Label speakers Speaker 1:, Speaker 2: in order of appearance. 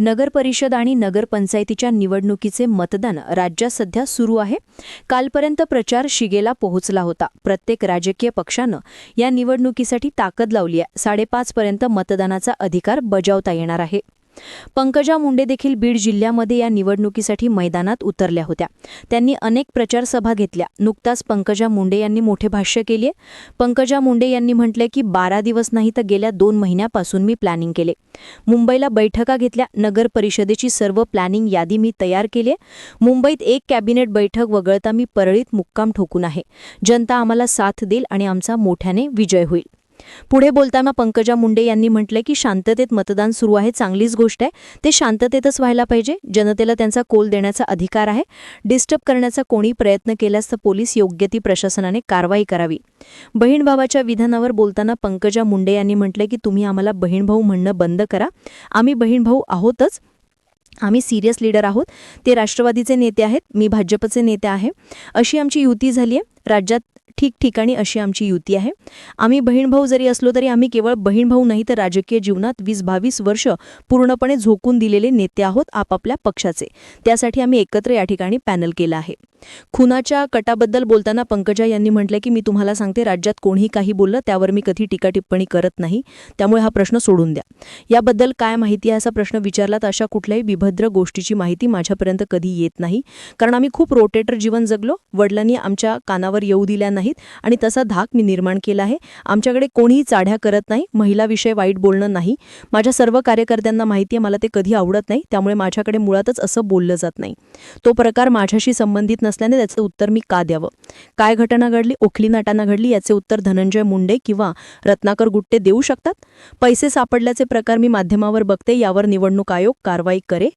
Speaker 1: नगरपरिषद आणि नगरपंचायतीच्या निवडणुकीचे मतदान राज्यात सध्या सुरू आहे. कालपर्यंत प्रचार शिगेला पोहोचला होता. प्रत्येक राजकीय पक्षानं या निवडणुकीसाठी ताकद लावली आहे. साडेपाचपर्यंत मतदानाचा अधिकार बजावता येणार आहे. पंकजा मुंडे देखील बीड जिल्ह्यामध्ये या निवडणुकीसाठी मैदानात उतरल्या होत्या. त्यांनी अनेक प्रचार सभा घेतल्या. नुकताच पंकजा मुंडे यांनी मोठे भाष्य केले. पंकजा मुंडे यांनी म्हटले की बारा दिवस नाही तर गेल्या दोन महिन्यापासून मी प्लॅनिंग केले. मुंबईला बैठका घेतल्या. नगर परिषदेची सर्व प्लॅनिंग यादी मी तयार केली. आहे. मुंबईत एक कॅबिनेट बैठक वगळता मी परळीत मुक्काम ठोकून आहे. जनता आम्हाला साथ देईल आणि आमचा मोठ्याने विजय होईल. पुढे बोलताना पंकजा मुंडे यांनी म्हटलं की शांततेत मतदान सुरू आहे चांगलीच गोष्ट आहे. ते शांततेतच व्हायला पाहिजे जनतेला त्यांचा कोल देण्याचा अधिकार आहे. डिस्टर्ब करण्याचा कोणी प्रयत्न केल्यास तर पोलीस योग्य ती प्रशासनाने कारवाई करावी. बहीण भावाच्या विधानावर बोलताना पंकजा मुंडे यांनी म्हटलं की तुम्ही आम्हाला बहीण भाऊ म्हणणं बंद करा. आम्ही बहीण भाऊ आहोतच. आम्ही सिरियस लीडर आहोत. ते राष्ट्रवादीचे नेते आहेत. मी भाजपचे नेते आहे. अशी आमची युती झाली आहे राज्यात ठिकठिकाणी अशी आमची युती आहे. आम्ही बहीणभाऊ जरी असलो तरी आम्ही केवळ बहीणभाऊ नाही तर राजकीय जीवनात वीस बावीस वर्ष पूर्णपणे झोकून दिलेले नेते आहोत आपापल्या पक्षाचे. त्यासाठी आम्ही एकत्र या ठिकाणी पॅनल केलं आहे. खुनाच्या कटाबद्दल बोलताना पंकजा यांनी म्हटलं की मी तुम्हाला सांगते राज्यात कोणीही काही बोललं त्यावर मी कधी टीका टिप्पणी करत नाही. त्यामुळे हा प्रश्न सोडून द्या. याबद्दल काय माहिती आहे असा प्रश्न विचारला तर अशा कुठल्याही विभद्र गोष्टीची माहिती माझ्यापर्यंत कधी येत नाही. कारण आम्ही खूप रोटेटर जीवन जगलो. वडिलांनी आमच्या कानावर येऊ दिल्या नाहीत आणि तसा धाक मी निर्माण केला आहे. आमच्याकडे कोणीही चाढ्या करत नाही महिलाविषयी वाईट बोलणं नाही. माझ्या सर्व कार्यकर्त्यांना माहिती आहे मला ते कधी आवडत नाही त्यामुळे माझ्याकडे मुळातच असं बोललं जात नाही. तो प्रकार माझ्याशी संबंधित नसल्याने त्याचं उत्तर मी का द्यावं? काय घटना घडली? ओखली नाटाना घडली? याचे उत्तर धनंजय मुंडे किंवा रत्नाकर गुट्टे देऊ शकतात? पैसे सापडल्याचे प्रकार मी माध्यमावर बघते यावर निवडणूक आयोग कारवाई करे.